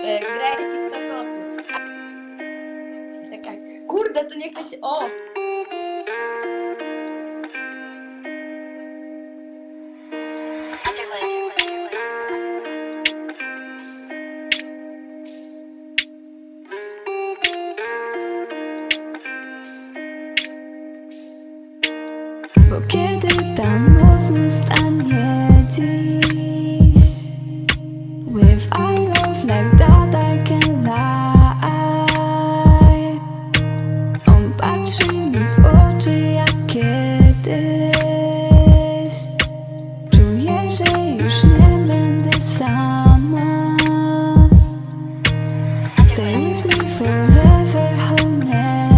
Y, e, graj TikTok osób. Czekaj. Kurde, to nie chce się... O! Bo kiedy ta noc nastanie dziś On patrzy mi w oczy jak kiedyś Czuję, że już nie będę sama. Stay with me forever, honey.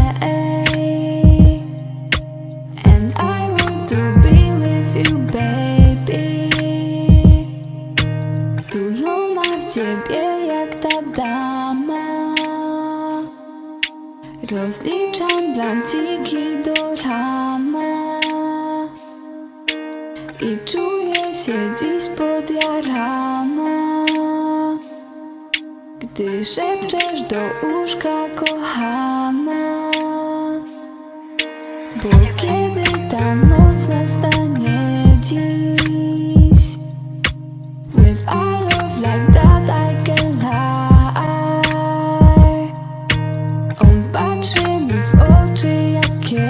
And I want to be with you, baby. Wtulona w ciebie jak ta dama Rozliczam blanciki do rana. I czuję się dziś podjarana Gdy szepczesz do łóżka kochana. Bo kiedy ta noc nastanie dziś With our love like patrzy mi w oczy jak kiedyś.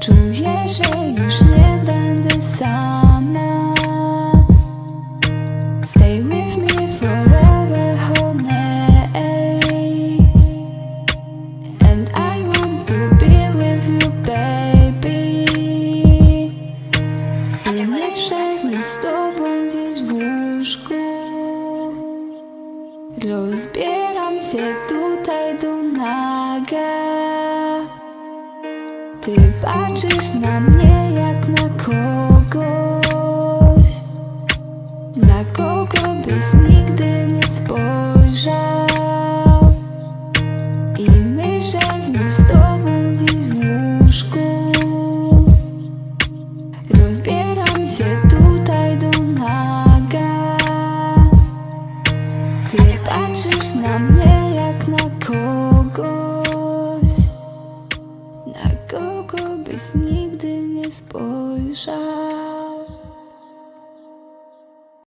Czuję, że już nie będę sama. Stay with me forever, honey. And I want to be with you, baby. I myślę znów z tobą gdzieś w łóżku Rozbieram się tutaj do naga. Ty patrzysz na mnie jak na kogoś Na kogo byś nigdy nie spojrzał patrzysz na mnie jak na kogoś. Na kogo byś nigdy nie spojrzał